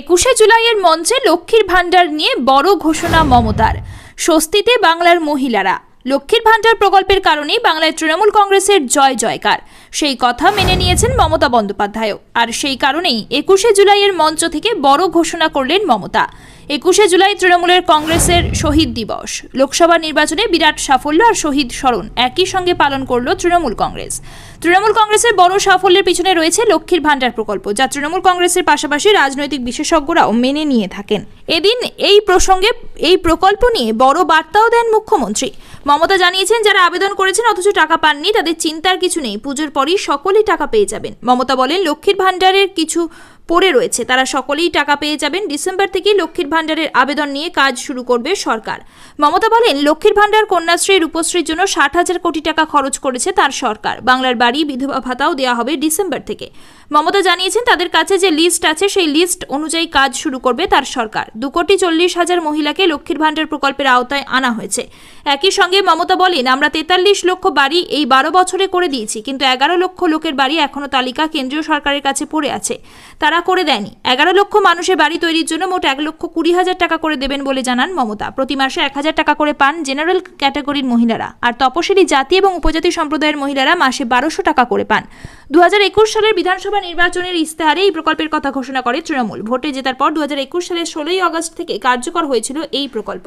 একুশে জুলাইয়ের মঞ্চে লক্ষ্মীর ভাণ্ডার নিয়ে বড় ঘোষণা মমতার। স্বস্তিতে বাংলার মহিলারা। লক্ষ্মীর ভাণ্ডার প্রকল্পের কারণেই বাংলায় তৃণমূল কংগ্রেসের জয় জয়কার সেই কথা মেনে নিয়েছেন মমতা বন্দ্যোপাধ্যায়ও। আর সেই কারণেই একুশে জুলাইয়ের মঞ্চ থেকে বড় ঘোষণা করলেন মমতা। একুশে জুলাই তৃণমূলের কংগ্রেসের শহীদ দিবস। লোকসভা নির্বাচনে বিরাট সাফল্য আর শহীদ স্মরণ একই সঙ্গে পালন করল তৃণমূল কংগ্রেস। তৃণমূল কংগ্রেসের বড় সাফল্যের পিছনে রয়েছে লক্ষ্মীর ভাণ্ডার প্রকল্প, যা তৃণমূল কংগ্রেসের পাশাপাশি রাজনৈতিক বিশেষজ্ঞরাও মেনে নিয়ে থাকেন। এদিন এই প্রসঙ্গে এই প্রকল্প নিয়ে বড় বার্তাও দেন মুখ্যমন্ত্রী। মমতা জানিয়েছেন, যারা আবেদন করেছেন অথচ টাকা পাননি, তাদের চিন্তার কিছু নেই। পুজোর পরই সকলেই টাকা পেয়ে যাবেন। মমতা বলেন, লক্ষ্মীর ভাণ্ডারের কিছু পড়ে রয়েছে। তারা সকলেই টাকা পেয়ে যাবেন। ডিসেম্বর থেকেই লক্ষ্মীর ভাণ্ডারের আবেদন নিয়ে কাজ শুরু করবে সরকার। মমতা বলেন, লক্ষ্মীর ভাণ্ডার কন্যাশ্রী রূপশ্রীর জন্য ষাট হাজার কোটি টাকা খরচ করেছে তার সরকার। বাংলার বাড়ি, বিধবা ভাতাও দেওয়া হবে ডিসেম্বর থেকে। মমতা জানিয়েছেন, তাদের কাছে যে লিস্ট আছে, সেই লিস্ট অনুযায়ী কাজ শুরু করবে তার সরকার। দু কোটি চল্লিশ হাজার মহিলাকে লক্ষ্মীর ভাণ্ডার প্রকল্পের আওতায় আনা হয়েছে। একই সঙ্গে মমতা বলেন, আমরা তেতাল্লিশ লক্ষ বাড়ি এই বারো বছরে করে দিয়েছি, কিন্তু এগারো লক্ষ লোকের বাড়ি এখনও তালিকা কেন্দ্রীয় সরকারের কাছে পড়ে আছে। তারা করে দেয়নি। এগারো লক্ষ মানুষের বাড়ি তৈরির জন্য মোট এক লক্ষ কুড়ি হাজার টাকা করে দেবেন বলে জানান মমতা। প্রতি মাসে এক হাজার টাকা করে পান জেনারেল ক্যাটাগরির মহিলারা। আর তপশিলি জাতি এবং উপজাতি সম্প্রদায়ের মহিলারা মাসে বারোশো টাকা করে পান। দু একুশ সালের বিধানসভা নির্বাচনের ইস্তেহারে এই প্রকল্পের কথা ঘোষণা করে তৃণমূল। ভোটে জেতার পর দু হাজার একুশ সালের ষোলোই আগস্ট থেকে কার্যকর হয়েছিল এই প্রকল্প।